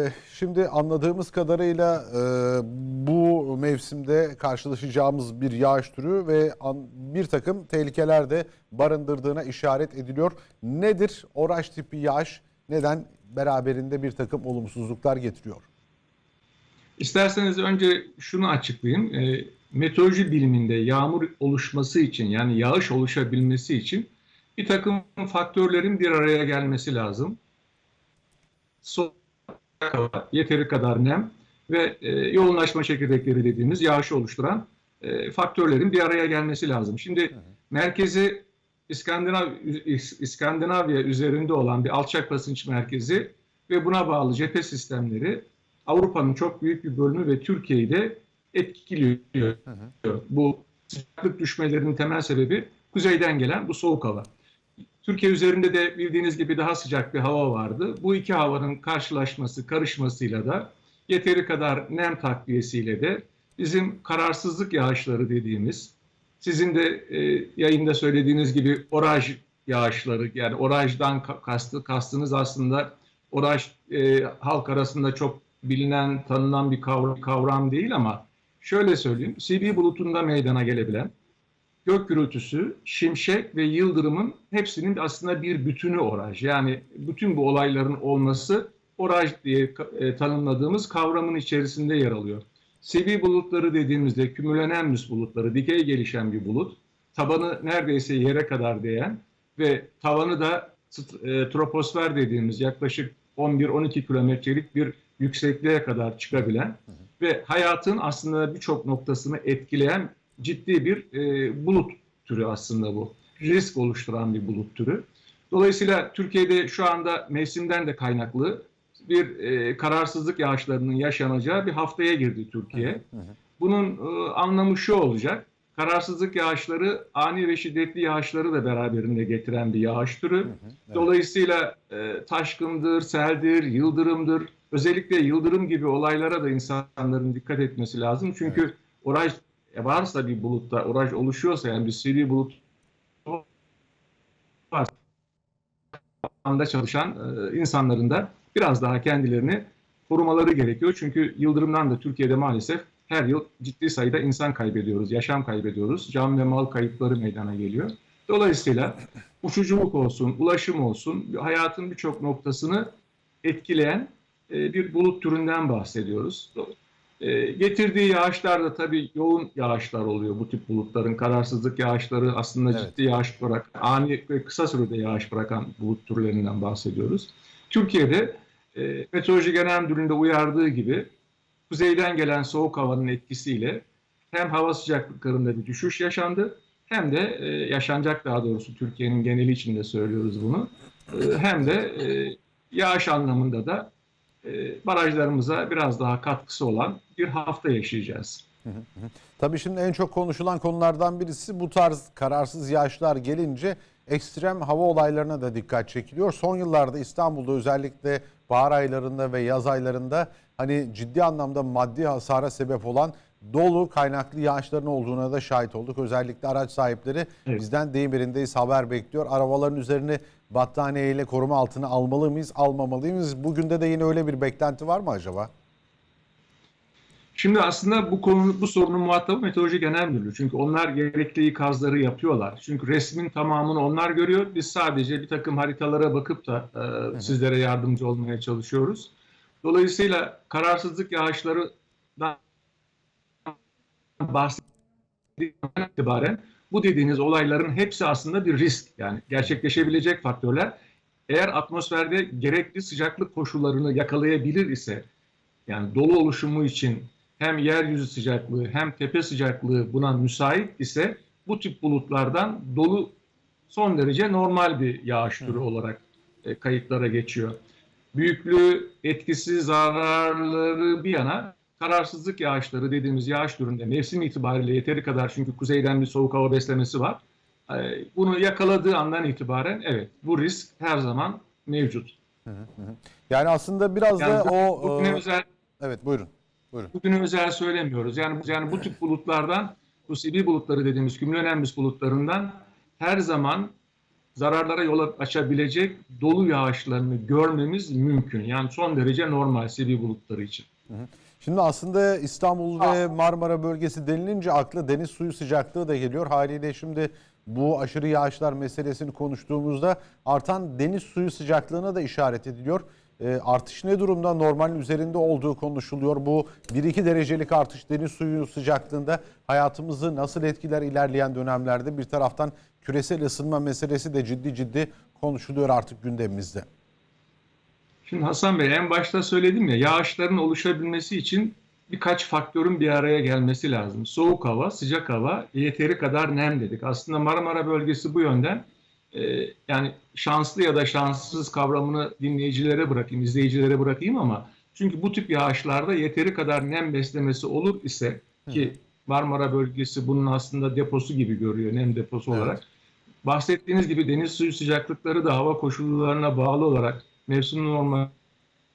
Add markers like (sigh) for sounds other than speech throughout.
Ee, şimdi anladığımız kadarıyla e, bu mevsimde karşılaşacağımız bir yağış türü ve an- bir takım tehlikeler de barındırdığına işaret ediliyor. Nedir oraç tipi yağış? Neden beraberinde bir takım olumsuzluklar getiriyor? İsterseniz önce şunu açıklayayım. E, meteoroloji biliminde yağmur oluşması için yani yağış oluşabilmesi için bir takım faktörlerin bir araya gelmesi lazım. Soğuk yeteri kadar nem ve e, yoğunlaşma çekirdekleri dediğimiz yağışı oluşturan e, faktörlerin bir araya gelmesi lazım. Şimdi merkezi İskandinav, İs- İskandinavya üzerinde olan bir alçak basınç merkezi ve buna bağlı cephe sistemleri Avrupa'nın çok büyük bir bölümü ve Türkiye'yi de etkiliyor. Bu sıcaklık düşmelerinin temel sebebi kuzeyden gelen bu soğuk hava. Türkiye üzerinde de bildiğiniz gibi daha sıcak bir hava vardı. Bu iki havanın karşılaşması, karışmasıyla da yeteri kadar nem takviyesiyle de bizim kararsızlık yağışları dediğimiz, sizin de e, yayında söylediğiniz gibi oraj yağışları, yani orajdan ka- kastı, kastınız aslında oraj e, halk arasında çok bilinen, tanınan bir kavram, kavram değil ama şöyle söyleyeyim, CB bulutunda meydana gelebilen gök gürültüsü, şimşek ve yıldırımın hepsinin aslında bir bütünü oraj. Yani bütün bu olayların olması oraj diye e, tanımladığımız kavramın içerisinde yer alıyor. CB bulutları dediğimizde kümülenemmüs bulutları, dikey gelişen bir bulut. Tabanı neredeyse yere kadar değen ve tavanı da e, troposfer dediğimiz yaklaşık 11-12 kilometrelik bir yüksekliğe kadar çıkabilen ve hayatın aslında birçok noktasını etkileyen ciddi bir e, bulut türü aslında bu. Risk oluşturan bir bulut türü. Dolayısıyla Türkiye'de şu anda mevsimden de kaynaklı bir e, kararsızlık yağışlarının yaşanacağı bir haftaya girdi Türkiye. Bunun e, anlamı şu olacak. Kararsızlık yağışları ani ve şiddetli yağışları da beraberinde getiren bir yağış türü. Dolayısıyla e, taşkındır, seldir, yıldırımdır. Özellikle yıldırım gibi olaylara da insanların dikkat etmesi lazım. Çünkü oraj varsa bir bulutta, oraj oluşuyorsa yani bir sivri bulut varsa anda çalışan e, insanların da biraz daha kendilerini korumaları gerekiyor. Çünkü yıldırımdan da Türkiye'de maalesef her yıl ciddi sayıda insan kaybediyoruz, yaşam kaybediyoruz. Can ve mal kayıpları meydana geliyor. Dolayısıyla uçuculuk olsun, ulaşım olsun, hayatın birçok noktasını etkileyen e, bir bulut türünden bahsediyoruz. E, getirdiği yağışlar da tabii yoğun yağışlar oluyor bu tip bulutların. Kararsızlık yağışları aslında Evet. ciddi yağış bırak, ani ve kısa sürede yağış bırakan bulut türlerinden bahsediyoruz. Türkiye'de e, Meteoroloji Genel Müdürlüğü'nde uyardığı gibi kuzeyden gelen soğuk havanın etkisiyle hem hava sıcaklıklarında bir düşüş yaşandı hem de e, yaşanacak daha doğrusu Türkiye'nin geneli içinde söylüyoruz bunu. E, hem de e, yağış anlamında da barajlarımıza biraz daha katkısı olan bir hafta yaşayacağız. Tabii şimdi en çok konuşulan konulardan birisi bu tarz kararsız yağışlar gelince ekstrem hava olaylarına da dikkat çekiliyor. Son yıllarda İstanbul'da özellikle bahar aylarında ve yaz aylarında hani ciddi anlamda maddi hasara sebep olan dolu kaynaklı yağışların olduğuna da şahit olduk. Özellikle araç sahipleri Evet. bizden deyim yerindeyiz haber bekliyor. Arabaların üzerine battaniyeyle koruma altına almalı mıyız, almamalı mıyız? Bugün de de yine öyle bir beklenti var mı acaba? Şimdi aslında bu konu bu sorunun muhatabı Meteoroloji Genel Müdürlüğü. Çünkü onlar gerekli ikazları yapıyorlar. Çünkü resmin tamamını onlar görüyor. Biz sadece bir takım haritalara bakıp da e, sizlere yardımcı olmaya çalışıyoruz. Dolayısıyla kararsızlık yağışlarından bahsettiğimden itibaren bu dediğiniz olayların hepsi aslında bir risk. Yani gerçekleşebilecek faktörler. Eğer atmosferde gerekli sıcaklık koşullarını yakalayabilir ise yani dolu oluşumu için hem yeryüzü sıcaklığı hem tepe sıcaklığı buna müsait ise bu tip bulutlardan dolu son derece normal bir yağış türü olarak e, kayıtlara geçiyor. Büyüklüğü, etkisi, zararları bir yana kararsızlık yağışları dediğimiz yağış türünde mevsim itibariyle yeteri kadar çünkü kuzeyden bir soğuk hava beslemesi var. E, Bunu yakaladığı andan itibaren evet bu risk her zaman mevcut. Yani aslında biraz Yani da o... bugüne e, özel Evet buyurun. Buyurun. bugüne özel söylemiyoruz. Yani yani bu tip bulutlardan, bu CB bulutları dediğimiz kümülenembüs bulutlarından her zaman zararlara yol açabilecek dolu yağışlarını görmemiz mümkün. Yani son derece normal sevi bulutları için. Şimdi aslında İstanbul ve Marmara bölgesi denilince akla deniz suyu sıcaklığı da geliyor. Haliyle şimdi bu aşırı yağışlar meselesini konuştuğumuzda artan deniz suyu sıcaklığına da işaret ediliyor. E, artış ne durumda? Normalin üzerinde olduğu konuşuluyor. Bu 1-2 derecelik artış deniz suyu sıcaklığında hayatımızı nasıl etkiler ilerleyen dönemlerde? Bir taraftan küresel ısınma meselesi de ciddi ciddi konuşuluyor artık gündemimizde. Şimdi Hasan Bey en başta söyledim ya yağışların oluşabilmesi için birkaç faktörün bir araya gelmesi lazım. Soğuk hava, sıcak hava, yeteri kadar nem dedik. Aslında Marmara bölgesi bu yönden e, yani şanslı ya da şanssız kavramını dinleyicilere bırakayım, izleyicilere bırakayım ama çünkü bu tip yağışlarda yeteri kadar nem beslemesi olur ise ki Marmara bölgesi bunun aslında deposu gibi görüyor, nem deposu Evet. olarak. Bahsettiğiniz gibi deniz suyu sıcaklıkları da hava koşullarına bağlı olarak mevsim normal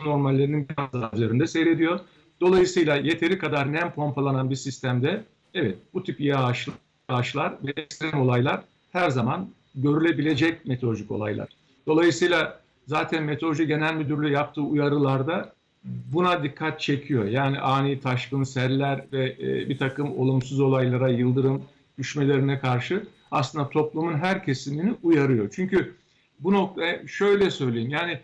normallerinin biraz daha üzerinde seyrediyor. Dolayısıyla yeteri kadar nem pompalanan bir sistemde evet bu tip yağış, yağışlar ve ekstrem olaylar her zaman görülebilecek meteorolojik olaylar. Dolayısıyla zaten Meteoroloji Genel Müdürlüğü yaptığı uyarılarda buna dikkat çekiyor. Yani ani taşkın seller ve e, bir takım olumsuz olaylara, yıldırım düşmelerine karşı aslında toplumun her kesimini uyarıyor. Çünkü bu nokta şöyle söyleyeyim yani e,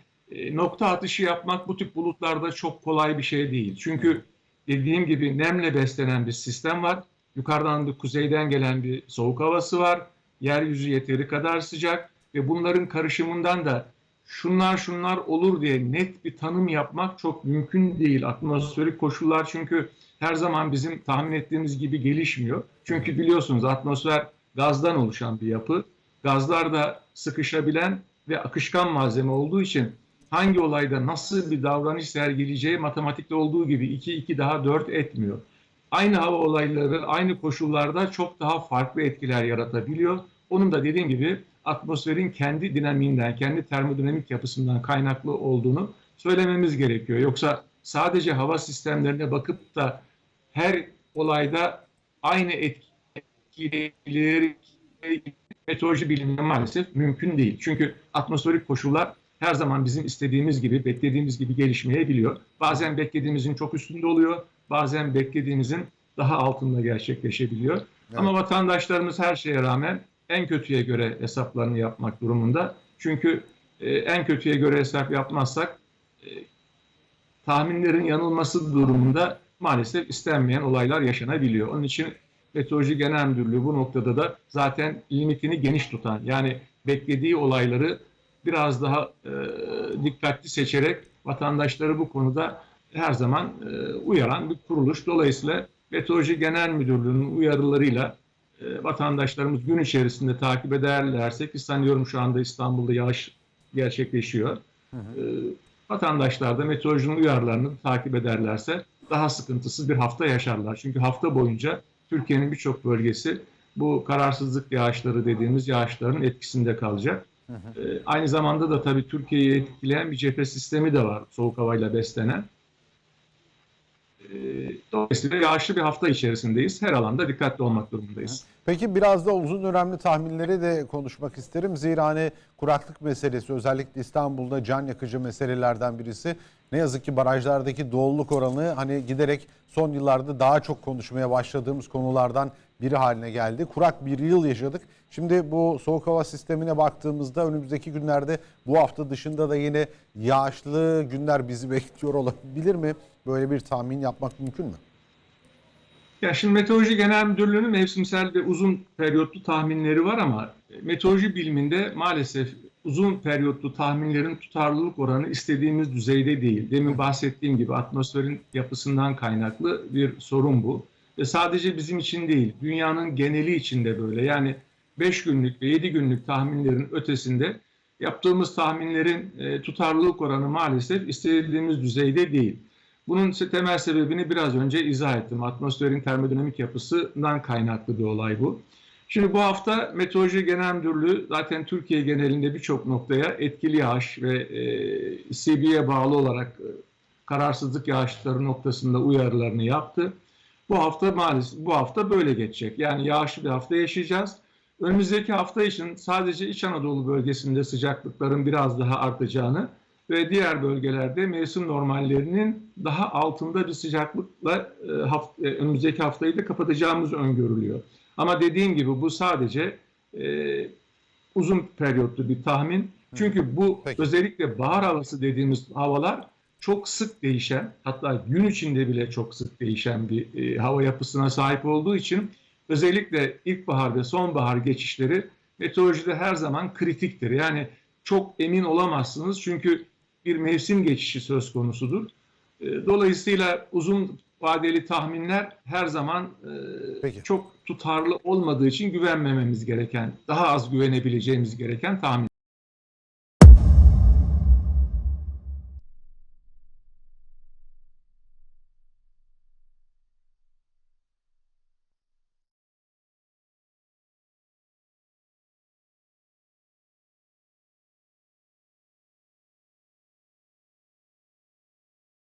nokta atışı yapmak bu tip bulutlarda çok kolay bir şey değil. Çünkü dediğim gibi nemle beslenen bir sistem var. Yukarıdan da kuzeyden gelen bir soğuk havası var. Yeryüzü yeteri kadar sıcak ve bunların karışımından da şunlar şunlar olur diye net bir tanım yapmak çok mümkün değil. Atmosferik koşullar çünkü her zaman bizim tahmin ettiğimiz gibi gelişmiyor. Çünkü biliyorsunuz atmosfer gazdan oluşan bir yapı. Gazlar da sıkışabilen ve akışkan malzeme olduğu için hangi olayda nasıl bir davranış sergileyeceği matematikte olduğu gibi 2 2 daha 4 etmiyor. Aynı hava olayları aynı koşullarda çok daha farklı etkiler yaratabiliyor. Onun da dediğim gibi atmosferin kendi dinamiğinden, kendi termodinamik yapısından kaynaklı olduğunu söylememiz gerekiyor. Yoksa sadece hava sistemlerine bakıp da her olayda aynı etkileri meteoroloji biliminde maalesef mümkün değil. Çünkü atmosferik koşullar her zaman bizim istediğimiz gibi, beklediğimiz gibi gelişmeyebiliyor. Bazen beklediğimizin çok üstünde oluyor, bazen beklediğimizin daha altında gerçekleşebiliyor. Evet. Ama vatandaşlarımız her şeye rağmen en kötüye göre hesaplarını yapmak durumunda. Çünkü e, en kötüye göre hesap yapmazsak e, tahminlerin yanılması durumunda maalesef istenmeyen olaylar yaşanabiliyor. Onun için Meteoroloji Genel Müdürlüğü bu noktada da zaten limitini geniş tutan yani beklediği olayları biraz daha e, dikkatli seçerek vatandaşları bu konuda her zaman e, uyaran bir kuruluş. Dolayısıyla Meteoroloji Genel Müdürlüğü'nün uyarılarıyla e, vatandaşlarımız gün içerisinde takip ederlerse ki sanıyorum şu anda İstanbul'da yağış gerçekleşiyor. E, vatandaşlar da meteorolojinin uyarılarını takip ederlerse daha sıkıntısız bir hafta yaşarlar. Çünkü hafta boyunca Türkiye'nin birçok bölgesi bu kararsızlık yağışları dediğimiz yağışların etkisinde kalacak. E, aynı zamanda da tabii Türkiye'yi etkileyen bir cephe sistemi de var soğuk havayla beslenen. E, dolayısıyla yağışlı bir hafta içerisindeyiz. Her alanda dikkatli olmak durumundayız. Peki biraz da uzun dönemli tahminleri de konuşmak isterim. Zira hani kuraklık meselesi özellikle İstanbul'da can yakıcı meselelerden birisi. Ne yazık ki barajlardaki doluluk oranı hani giderek son yıllarda daha çok konuşmaya başladığımız konulardan biri haline geldi. Kurak bir yıl yaşadık. Şimdi bu soğuk hava sistemine baktığımızda önümüzdeki günlerde bu hafta dışında da yine yağışlı günler bizi (laughs) bekliyor olabilir mi? Böyle bir tahmin yapmak mümkün mü? Ya şimdi Meteoroloji Genel Müdürlüğü'nün mevsimsel ve uzun periyotlu tahminleri var ama meteoroloji biliminde maalesef uzun periyotlu tahminlerin tutarlılık oranı istediğimiz düzeyde değil. Demin bahsettiğim gibi atmosferin yapısından kaynaklı bir sorun bu. Ve sadece bizim için değil, dünyanın geneli için de böyle. Yani 5 günlük ve 7 günlük tahminlerin ötesinde yaptığımız tahminlerin e, tutarlılık oranı maalesef istediğimiz düzeyde değil. Bunun temel sebebini biraz önce izah ettim. Atmosferin termodinamik yapısından kaynaklı bir olay bu. Şimdi bu hafta Meteoroloji Genel Müdürlüğü zaten Türkiye genelinde birçok noktaya etkili yağış ve e, CB'ye bağlı olarak e, kararsızlık yağışları noktasında uyarılarını yaptı. Bu hafta maalesef bu hafta böyle geçecek. Yani yağışlı bir hafta yaşayacağız. önümüzdeki hafta için sadece İç Anadolu bölgesinde sıcaklıkların biraz daha artacağını ve diğer bölgelerde mevsim normallerinin daha altında bir sıcaklıkla e, haft- e, önümüzdeki haftayı da kapatacağımız öngörülüyor. Ama dediğim gibi bu sadece e, uzun periyotlu bir tahmin. Çünkü bu Peki. özellikle bahar havası dediğimiz havalar çok sık değişen, hatta gün içinde bile çok sık değişen bir e, hava yapısına sahip olduğu için özellikle ilkbahar ve sonbahar geçişleri meteorolojide her zaman kritiktir. Yani çok emin olamazsınız çünkü bir mevsim geçişi söz konusudur. E, Dolayısıyla uzun vadeli tahminler her zaman e, Peki. çok tutarlı olmadığı için güvenmememiz gereken, daha az güvenebileceğimiz gereken tahmin.